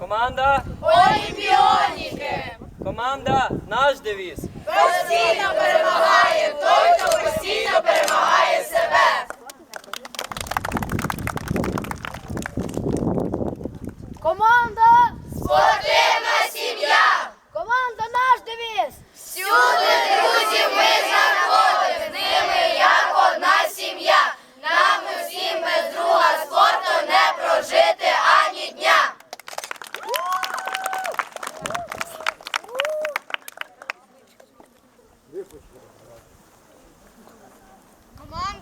Команда Олімпіоніки! Команда наш девіз. Постійно перемагає той, хто постійно перемагає себе. Команда Come on.